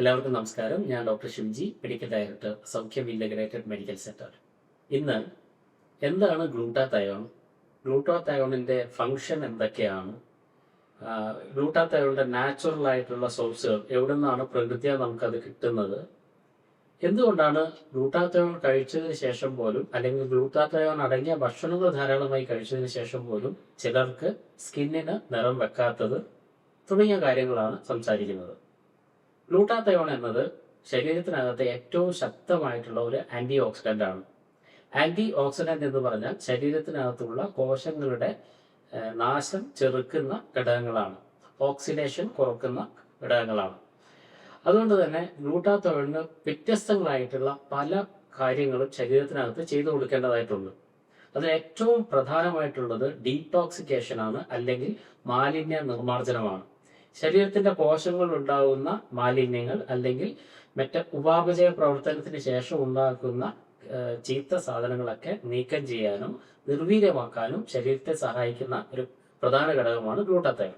എല്ലാവർക്കും നമസ്കാരം. ഞാൻ doctor Shivaji medical director Saukhyam integrated medical centre. ഇന്ന് എന്താണ് ഗ്ലൂട്ടാതയോൺ? ഗ്ലൂട്ടാത്തയോണിന്റെ ഫങ്ഷൻ എന്തൊക്കെയാണ്? ഗ്ലൂട്ടാതയോണിന്റെ നാച്ചുറൽ ആയിട്ടുള്ള സോഴ്സുകൾ എവിടെ നിന്നാണ് പ്രകൃതിയാ നമുക്കത് കിട്ടുന്നത്? എന്തുകൊണ്ടാണ് ഗ്ലൂട്ടാതയോൺ കഴിച്ചതിന് ശേഷം പോലും അല്ലെങ്കിൽ ഗ്ലൂട്ടാതയോൺ അടങ്ങിയ ഭക്ഷണങ്ങൾ ധാരാളമായി കഴിച്ചതിന് ശേഷം പോലും ചിലർക്ക് സ്കിന്നിന് നിറം വെക്കാത്തത് തുടങ്ങിയ കാര്യങ്ങളാണ് സംസാരിക്കുന്നത്. ഗ്ലൂട്ടാത്തയോൺ എന്നത് ശരീരത്തിനകത്തെ ഏറ്റവും ശക്തമായിട്ടുള്ള ഒരു ആന്റി ഓക്സിഡന്റ് ആണ്. ആന്റി ഓക്സിഡന്റ് എന്ന് പറഞ്ഞാൽ ശരീരത്തിനകത്തുള്ള കോശങ്ങളുടെ നാശം ചെറുക്കുന്ന ഘടകങ്ങളാണ്. ഓക്സിഡേഷൻ കുറക്കുന്ന ഘടകങ്ങളാണ്. അതുകൊണ്ട് തന്നെ ഗ്ലൂട്ടാത്തോണിന് വ്യത്യസ്തങ്ങളായിട്ടുള്ള പല കാര്യങ്ങളും ശരീരത്തിനകത്ത് ചെയ്തു കൊടുക്കേണ്ടതായിട്ടുണ്ട്. അതിൽ ഏറ്റവും പ്രധാനമായിട്ടുള്ളത് ഡീടോക്സിക്കേഷൻ ആണ് അല്ലെങ്കിൽ മാലിന്യ നിർമ്മാർജനമാണ്. ശരീരത്തിന്റെ കോശങ്ങൾ ഉണ്ടാകുന്ന മാലിന്യങ്ങൾ അല്ലെങ്കിൽ മറ്റ് ഉപാപചയ പ്രവർത്തനത്തിന് ശേഷം ഉണ്ടാക്കുന്ന ചീത്ത സാധനങ്ങളൊക്കെ നീക്കം ചെയ്യാനും നിർവീര്യമാക്കാനും ശരീരത്തെ സഹായിക്കുന്ന ഒരു പ്രധാന ഘടകമാണ് ഗ്ലൂട്ടത്തയോൺ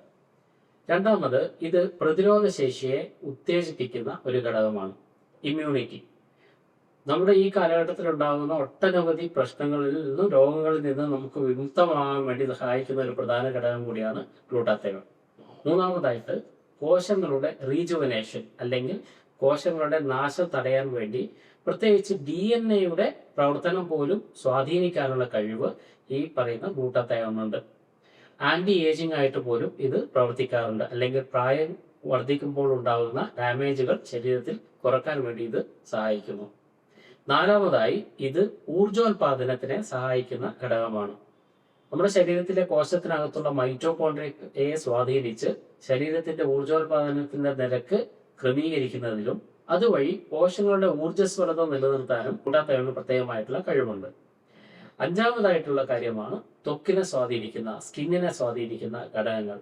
രണ്ടാമത് ഇത് പ്രതിരോധ ശേഷിയെ ഉത്തേജിപ്പിക്കുന്ന ഒരു ഘടകമാണ് ഇമ്മ്യൂണിറ്റി. നമ്മുടെ ഈ കാലഘട്ടത്തിൽ ഉണ്ടാകുന്ന ഒട്ടനവധി പ്രശ്നങ്ങളിൽ നിന്നും രോഗങ്ങളിൽ നിന്നും നമുക്ക് വിമുക്തമാകാൻ വേണ്ടി സഹായിക്കുന്ന ഒരു പ്രധാന ഘടകം കൂടിയാണ് ഗ്ലൂട്ടാത്തയോൺ മൂന്നാമതായിട്ട് കോശങ്ങളുടെ റീജുവനേഷൻ അല്ലെങ്കിൽ കോശങ്ങളുടെ നാശം തടയാൻ വേണ്ടി പ്രത്യേകിച്ച് ഡി എൻ എയുടെ പ്രവർത്തനം പോലും സ്വാധീനിക്കാനുള്ള കഴിവ് ഈ പറയുന്ന ഗ്ലൂട്ടാത്തയോണുണ്ട് ആന്റി ഏജിംഗ് ആയിട്ട് പോലും ഇത് പ്രവർത്തിക്കാറുണ്ട്. അല്ലെങ്കിൽ പ്രായം വർദ്ധിക്കുമ്പോൾ ഉണ്ടാകുന്ന ഡാമേജുകൾ ശരീരത്തിൽ കുറയ്ക്കാൻ വേണ്ടി ഇത് സഹായിക്കുന്നു. നാലാമതായി ഇത് ഊർജോൽപാദനത്തിനെ സഹായിക്കുന്ന ഘടകമാണ്. നമ്മുടെ ശരീരത്തിലെ കോശത്തിനകത്തുള്ള മൈറ്റോകോൺഡ്രിയയെ സ്വാധീനിച്ച് ശരീരത്തിന്റെ ഊർജോൽപാദനത്തിന്റെ നിരക്ക് ക്രമീകരിക്കുന്നതിലും അതുവഴി കോശങ്ങളുടെ ഊർജസ്വലത നിലനിർത്താനും കൂടാത്തയാണ് പ്രത്യേകമായിട്ടുള്ള കഴിവുണ്ട്. അഞ്ചാമതായിട്ടുള്ള കാര്യമാണ് ത്വക്കിനെ സ്വാധീനിക്കുന്ന സ്കിന്നിനെ സ്വാധീനിക്കുന്ന ഘടകങ്ങൾ.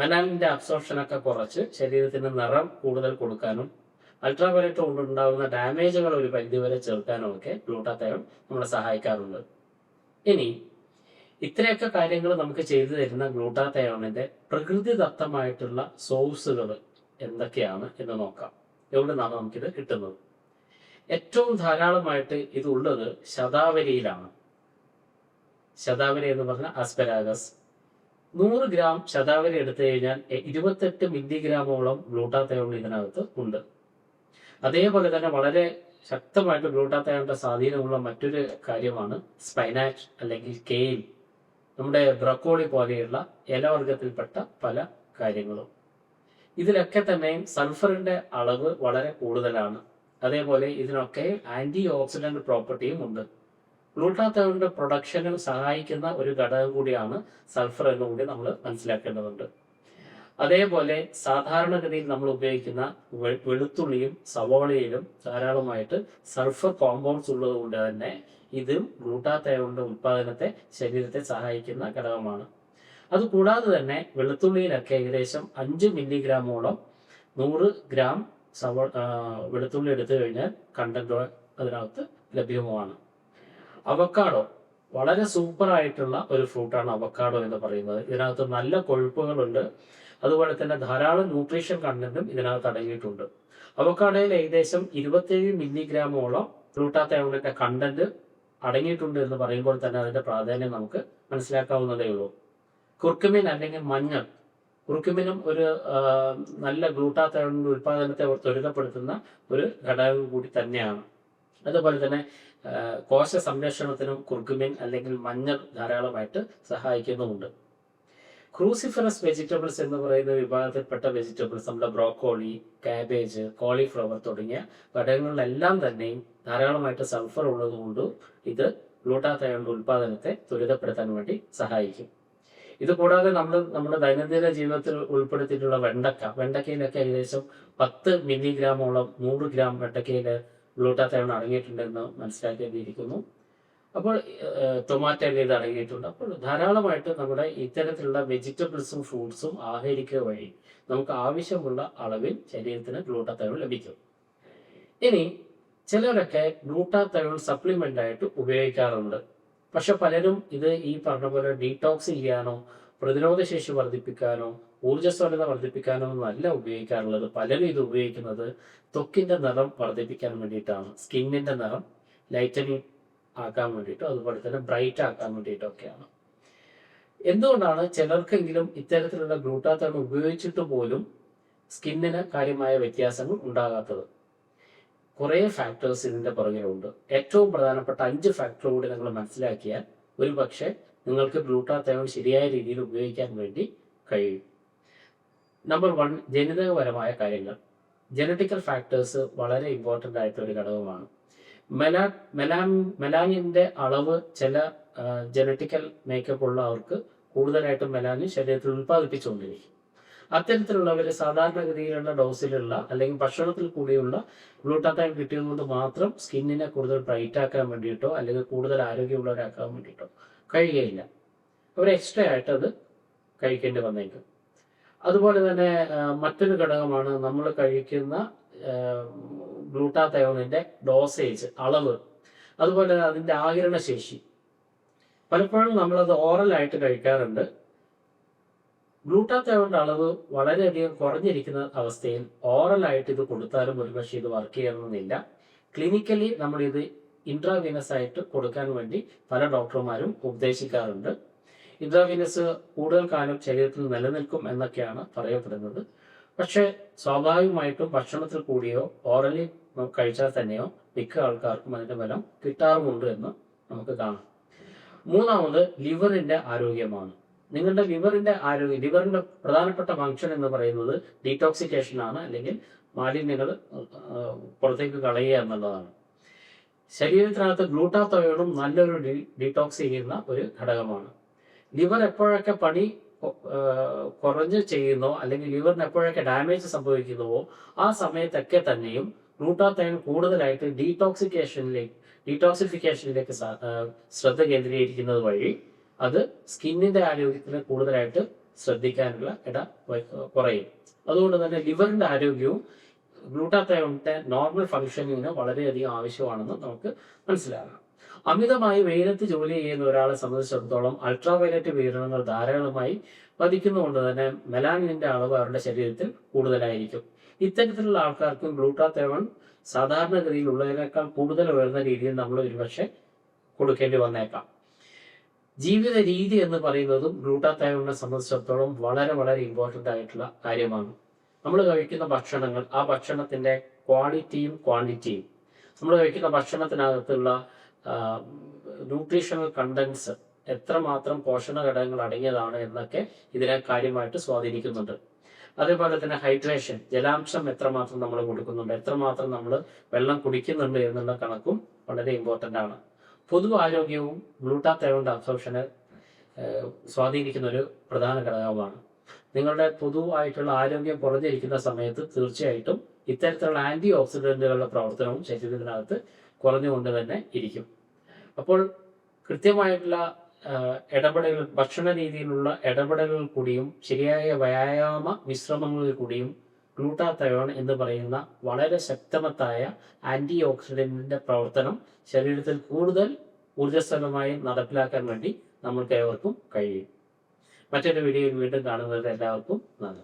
മെനാലിന്റെ അബ്സോർപ്ഷൻ ഒക്കെ കുറച്ച് ശരീരത്തിന് നിറം കൂടുതൽ കൊടുക്കാനും അൾട്രാവയലറ്റ് കൊണ്ടുണ്ടാകുന്ന ഡാമേജുകൾ ഒരു പരിധിവരെ ചെറുക്കാനും ഒക്കെ ഗ്ലൂട്ടാത്തയോൺ നമ്മളെ സഹായിക്കാറുണ്ട്. ഇനി ഇത്രയൊക്കെ കാര്യങ്ങൾ നമുക്ക് ചെയ്തു തരുന്ന ഗ്ലൂട്ടാത്തയോണിന്റെ പ്രകൃതിദത്തമായിട്ടുള്ള സോഴ്സുകൾ എന്തൊക്കെയാണ് എന്ന് നോക്കാം. എവിടുന്നാണ് നമുക്കിത് കിട്ടുന്നത്? ഏറ്റവും ധാരാളമായിട്ട് ഇതുള്ളത് ശതാവരിയിലാണ്. ശതാവരി എന്ന് പറഞ്ഞ ആസ്പെരാഗസ്. നൂറ് ഗ്രാം ശതാവരി എടുത്തു കഴിഞ്ഞാൽ ഇരുപത്തെട്ട് മില്ലിഗ്രാമോളം ഗ്ലൂട്ടാത്തയോൺ ഇതിനകത്ത് ഉണ്ട്. അതേപോലെ തന്നെ വളരെ ശക്തമായിട്ട് ഗ്ലൂട്ടാത്തയോണിന്റെ സ്വാധീനമുള്ള മറ്റൊരു കാര്യമാണ് സ്പൈനാച്ച് അല്ലെങ്കിൽ കെയിൽ. നമ്മുടെ ബ്രക്കോളി പോലെയുള്ള ഇലവർഗത്തിൽപ്പെട്ട പല കാര്യങ്ങളും. ഇതിലൊക്കെ തന്നെയും സൾഫറിന്റെ അളവ് വളരെ കൂടുതലാണ്. അതേപോലെ ഇതിനൊക്കെ ആന്റി ഓക്സിഡന്റ് പ്രോപ്പർട്ടിയും ഉണ്ട്. ഗ്ലൂട്ടാത്തയോണിന്റെ പ്രൊഡക്ഷനിൽ സഹായിക്കുന്ന ഒരു ഘടകം കൂടിയാണ് സൾഫർ എന്നുകൂടി നമ്മൾ മനസ്സിലാക്കേണ്ടതുണ്ട്. അതേപോലെ സാധാരണഗതിയിൽ നമ്മൾ ഉപയോഗിക്കുന്ന വെളുത്തുള്ളിയും സവോളയിലും ധാരാളമായിട്ട് സൾഫർ കോമ്പൗണ്ട്സ് ഉള്ളതുകൊണ്ട് തന്നെ ഇതും ഗ്ലൂട്ടാത്തയോണിന്റെ ഉത്പാദനത്തെ ശരീരത്തെ സഹായിക്കുന്ന ഘടകമാണ്. അതുകൂടാതെ തന്നെ വെളുത്തുള്ളിയിലൊക്കെ ഏകദേശം അഞ്ച് മില്ലിഗ്രാമോളം നൂറ് ഗ്രാം സവ വെളുത്തുള്ളി എടുത്തു കഴിഞ്ഞാൽ കണ്ടന്റ് അതിനകത്ത് ലഭ്യവുമാണ്. അവക്കാടോ വളരെ സൂപ്പർ ആയിട്ടുള്ള ഒരു ഫ്രൂട്ടാണ് അവക്കാഡോ എന്ന് പറയുന്നത്. ഇതിനകത്ത് നല്ല കൊഴുപ്പുകളുണ്ട്. അതുപോലെ തന്നെ ധാരാളം ന്യൂട്രീഷൻ കണ്ടന്റും ഇതിനകത്ത് അടങ്ങിയിട്ടുണ്ട്. അവക്കാടയിൽ ഏകദേശം ഇരുപത്തേഴ് മില്ലിഗ്രാമോളം ഗ്ലൂട്ടാത്തയോണിന്റെ കണ്ടന്റ് അടങ്ങിയിട്ടുണ്ട് എന്ന് പറയുമ്പോൾ തന്നെ അതിന്റെ പ്രാധാന്യം നമുക്ക് മനസ്സിലാക്കാവുന്നതേ ഉള്ളൂ. കുർക്കുമിൻ അല്ലെങ്കിൽ മഞ്ഞൾ കുർക്കുമിനും ഒരു നല്ല ഗ്ലൂട്ടാത്തയോണിന്റെ ഉൽപാദനത്തെ ത്വരിതപ്പെടുത്തുന്ന ഒരു ഘടകം കൂടി തന്നെയാണ്. അതുപോലെ തന്നെ കോശ സംരക്ഷണത്തിനും കുർക്കുമിൻ അല്ലെങ്കിൽ മഞ്ഞൾ ധാരാളമായിട്ട് സഹായിക്കുന്നുമുണ്ട്. ക്രൂസിഫറസ് വെജിറ്റബിൾസ് എന്ന് പറയുന്ന വിഭാഗത്തിൽപ്പെട്ട വെജിറ്റബിൾസ് നമ്മുടെ ബ്രോക്കോളി കാബേജ് കോളിഫ്ലവർ തുടങ്ങിയ ഘടകങ്ങളിലെല്ലാം തന്നെയും ധാരാളമായിട്ട് സൾഫർ ഉള്ളതുകൊണ്ട് ഇത് ഗ്ലൂട്ടാത്തയോണിന്റെ ഉൽപാദനത്തെ ത്വരിതപ്പെടുത്താൻ വേണ്ടി സഹായിക്കും. ഇത് കൂടാതെ നമ്മൾ നമ്മുടെ ദൈനംദിന ജീവിതത്തിൽ ഉൾപ്പെടുത്തിയിട്ടുള്ള വെണ്ടക്ക വെണ്ടക്കയിലൊക്കെ ഏകദേശം പത്ത് മില്ലിഗ്രാമോളം നൂറ് ഗ്രാം വെണ്ടക്കയിൽ ഗ്ലൂട്ടാത്തയോൺ അടങ്ങിയിട്ടുണ്ടെന്ന് മനസ്സിലാക്കേണ്ടിയിരിക്കുന്നു. അപ്പോൾ ടൊമാറ്റോ ഇത് അടങ്ങിയിട്ടുണ്ട്. അപ്പോൾ ധാരാളമായിട്ട് നമ്മുടെ ഇത്തരത്തിലുള്ള വെജിറ്റബിൾസും ഫ്രൂട്ട്സും ആഹരിക്കുക വഴി നമുക്ക് ആവശ്യമുള്ള അളവിൽ ശരീരത്തിന് ഗ്ലൂട്ടാത്തയോൾ ലഭിക്കും. ഇനി ചിലരൊക്കെ ഗ്ലൂട്ടാത്തയോൾ സപ്ലിമെന്റ് ആയിട്ട് ഉപയോഗിക്കാറുണ്ട്. പക്ഷെ പലരും ഇത് ഈ പറഞ്ഞ പോലെ ഡീടോക്സ് ചെയ്യാനോ പ്രതിരോധശേഷി വർദ്ധിപ്പിക്കാനോ ഊർജസ്വലത വർദ്ധിപ്പിക്കാനോ അല്ല ഉപയോഗിക്കാറുള്ളത്. പലരും ഇത് ഉപയോഗിക്കുന്നത് ത്വക്കിന്റെ നിറം വർദ്ധിപ്പിക്കാൻ വേണ്ടിയിട്ടാണ്. സ്കിന്നിന്റെ നിറം ലൈറ്റനിങ് ആക്കാൻ വേണ്ടിയിട്ടും അതുപോലെ തന്നെ ബ്രൈറ്റ് ആക്കാൻ വേണ്ടിയിട്ടൊക്കെയാണ് എന്തുകൊണ്ടാണ് ചിലർക്കെങ്കിലും ഇത്തരത്തിലുള്ള ഗ്ലൂട്ടാത്തോൺ ഉപയോഗിച്ചിട്ട് പോലും സ്കിന്നിന് കാര്യമായ വ്യത്യാസങ്ങൾ ഉണ്ടാകാത്തത്? കുറേ ഫാക്ടേഴ്സ് ഇതിന്റെ പുറകിലുണ്ട്. ഏറ്റവും പ്രധാനപ്പെട്ട അഞ്ച് ഫാക്ടർ കൂടി നിങ്ങൾ മനസ്സിലാക്കിയാൽ ഒരു പക്ഷേ നിങ്ങൾക്ക് ഗ്ലൂട്ടാത്തോൺ ശരിയായ രീതിയിൽ ഉപയോഗിക്കാൻ വേണ്ടി കഴിയും. നമ്പർ വൺ ജനിതകപരമായ കാര്യങ്ങൾ. ജനറ്റിക്കൽ ഫാക്ടേഴ്സ് വളരെ ഇമ്പോർട്ടന്റ് ആയിട്ടുള്ള ഒരു ഘടകമാണ്. മെലാ മെലാൻ മെലാനിന്റെ അളവ് ചില ജനറ്റിക്കൽ മേക്കപ്പ് ഉള്ളവർക്ക് കൂടുതലായിട്ടും മെലാനിൻ ശരീരത്തിൽ ഉത്പാദിപ്പിച്ചുകൊണ്ടിരിക്കും അത്തരത്തിലുള്ളവർ സാധാരണഗതിയിലുള്ള ഡോസിലുള്ള അല്ലെങ്കിൽ ഭക്ഷണത്തിൽ കൂടിയുള്ള ഗ്ലൂട്ടാത്തൈൻ കിട്ടിയതുകൊണ്ട് മാത്രം സ്കിന്നിനെ കൂടുതൽ ബ്രൈറ്റ് ആക്കാൻ വേണ്ടിയിട്ടോ അല്ലെങ്കിൽ കൂടുതൽ ആരോഗ്യമുള്ളവരാക്കാൻ വേണ്ടിയിട്ടോ കഴിയുകയില്ല. അവർ എക്സ്ട്രാ ആയിട്ട് അത് കഴിക്കേണ്ടി വന്നേക്കും. അതുപോലെ തന്നെ മറ്റൊരു ഘടകമാണ് നമ്മൾ കഴിക്കുന്ന ഗ്ലൂട്ടാത്തയോണിന്റെ ഡോസേജ് അളവ്. അതുപോലെ അതിന്റെ ആകിരണശേഷി പലപ്പോഴും നമ്മളത് ഓറലായിട്ട് കഴിക്കാറുണ്ട്. ഗ്ലൂട്ടാത്തയോണിന്റെ അളവ് വളരെയധികം കുറഞ്ഞിരിക്കുന്ന അവസ്ഥയിൽ ഓറലായിട്ട് ഇത് കൊടുത്താലും ഒരുപക്ഷെ ഇത് വർക്ക് ചെയ്യണമെന്നില്ല ക്ലിനിക്കലി നമ്മളിത് ഇൻട്രാവീനസ് ആയിട്ട് കൊടുക്കാൻ വേണ്ടി പല ഡോക്ടർമാരും ഉപദേശിക്കാറുണ്ട്. ഇൻട്രാവീനസ് കൂടുതൽ കാലം ശരീരത്തിൽ നിലനിൽക്കും എന്നൊക്കെയാണ് പറയപ്പെടുന്നത്. പക്ഷേ സ്വാഭാവികമായിട്ടും ഭക്ഷണത്തിൽ കൂടിയോ ഓറലി കഴിച്ചാൽ തന്നെയോ മിക്ക ആൾക്കാർക്കും അതിന്റെ ഫലം കിട്ടാറുമുണ്ട് എന്ന് നമുക്ക് കാണാം. മൂന്നാമത് ലിവറിന്റെ ആരോഗ്യമാണ്. നിങ്ങളുടെ ലിവറിന്റെ ആരോഗ്യം ലിവറിന്റെ പ്രധാനപ്പെട്ട ഫംഗ്ഷൻ എന്ന് പറയുന്നത് ഡീടോക്സിക്കേഷൻ ആണ് അല്ലെങ്കിൽ മാലിന്യങ്ങൾ പുറത്തേക്ക് കളയുക എന്നുള്ളതാണ്. ശരീരത്തിനകത്ത് ഗ്ലൂട്ടാത്തോയോടും നല്ലൊരു ഡീടോക്സ് ചെയ്യുന്ന ഒരു ഘടകമാണ്. ലിവർ എപ്പോഴൊക്കെ പണി കുറഞ്ഞ് ചെയ്യുന്നോ അല്ലെങ്കിൽ ലിവറിന് എപ്പോഴൊക്കെ ഡാമേജ് സംഭവിക്കുന്നുവോ ആ സമയത്തൊക്കെ തന്നെയും ഗ്ലൂട്ടാത്തയോൺ കൂടുതലായിട്ട് ഡീടോക്സിക്കേഷനിലേക്ക് ഡീടോക്സിഫിക്കേഷനിലേക്ക് ശ്രദ്ധ കേന്ദ്രീകരിക്കുന്നത് വഴി അത് സ്കിന്നിന്റെ ആരോഗ്യത്തിന് കൂടുതലായിട്ട് ശ്രദ്ധിക്കാനുള്ള ഇട കുറയും. അതുകൊണ്ട് തന്നെ ലിവറിന്റെ ആരോഗ്യവും ഗ്ലൂട്ടാത്തയോണിന്റെ നോർമൽ ഫംഗ്ഷനിങ്ങിന് വളരെയധികം ആവശ്യമാണെന്ന് നമുക്ക് മനസ്സിലാകാം അമിതമായി വെയിലത്ത് ജോലി ചെയ്യുന്ന ഒരാളെ സംബന്ധിച്ചിടത്തോളം അൾട്രാവയലറ്റ് വികിരണങ്ങൾ ധാരാളമായി പതിക്കുന്നതുകൊണ്ട് തന്നെ മെലാനിന്റെ അളവ് അവരുടെ ശരീരത്തിൽ കൂടുതലായിരിക്കും. ഇത്തരത്തിലുള്ള ആൾക്കാർക്കും ഗ്ലൂട്ടാത്തയോൺ സാധാരണഗതിയിൽ ഉള്ളതിനേക്കാൾ കൂടുതൽ ഉയർന്ന രീതിയിൽ നമ്മൾ ഒരുപക്ഷെ കൊടുക്കേണ്ടി വന്നേക്കാം. ജീവിത രീതി എന്ന് പറയുന്നതും ഗ്ലൂട്ടാത്തയോണിനെ സംബന്ധിച്ചിടത്തോളം വളരെ വളരെ ഇമ്പോർട്ടന്റ് ആയിട്ടുള്ള കാര്യമാണ്. നമ്മൾ കഴിക്കുന്ന ഭക്ഷണങ്ങൾ ആ ഭക്ഷണത്തിന്റെ ക്വാളിറ്റിയും ക്വാണ്ടിറ്റിയും നമ്മൾ കഴിക്കുന്ന ഭക്ഷണത്തിനകത്തുള്ള ന്യൂട്രീഷണൽ കണ്ടൻസ് എത്രമാത്രം പോഷണ ഘടകങ്ങൾ അടങ്ങിയതാണ് എന്നൊക്കെ ഇതിനെ കാര്യമായിട്ട് സ്വാധീനിക്കുന്നുണ്ട്. അതേപോലെ തന്നെ ഹൈഡ്രേഷൻ ജലാംശം എത്രമാത്രം നമ്മൾ കൊടുക്കുന്നുണ്ട് എത്രമാത്രം നമ്മൾ വെള്ളം കുടിക്കുന്നുണ്ട് എന്നുള്ള കണക്കും വളരെ ഇമ്പോർട്ടന്റ് ആണ്. പൊതു ആരോഗ്യവും ഗ്ലൂട്ടാത്തയോണ്ട് അബ്സോർപ്ഷനെ സ്വാധീനിക്കുന്ന ഒരു പ്രധാന ഘടകമാണ് നിങ്ങളുടെ പൊതുവായിട്ടുള്ള ആരോഗ്യം കുറഞ്ഞിരിക്കുന്ന സമയത്ത് തീർച്ചയായിട്ടും ഇത്തരത്തിലുള്ള ആന്റി ഓക്സിഡന്റുകളുടെ പ്രവർത്തനവും ശരീരത്തിനകത്ത് കുറഞ്ഞുകൊണ്ട് തന്നെ ഇരിക്കും. അപ്പോൾ കൃത്യമായിട്ടുള്ള ഇടപെടലുകൾ ഭക്ഷണ രീതിയിലുള്ള ഇടപെടലുകൾ കൂടിയും ശരിയായ വ്യായാമ വിശ്രമങ്ങളിൽ കൂടിയും ഗ്ലൂട്ടാത്തയോൺ എന്ന് പറയുന്ന വളരെ ശക്തമത്തായ ആന്റി ഓക്സിഡന്റിന്റെ പ്രവർത്തനം ശരീരത്തിൽ കൂടുതൽ ഊർജസ്വലമായി നടപ്പിലാക്കാൻ വേണ്ടി നമ്മൾക്ക് ഏവർക്കും കഴിയും. മറ്റൊരു വീഡിയോയിൽ വീണ്ടും കാണുന്നത് എല്ലാവർക്കും നന്ദി.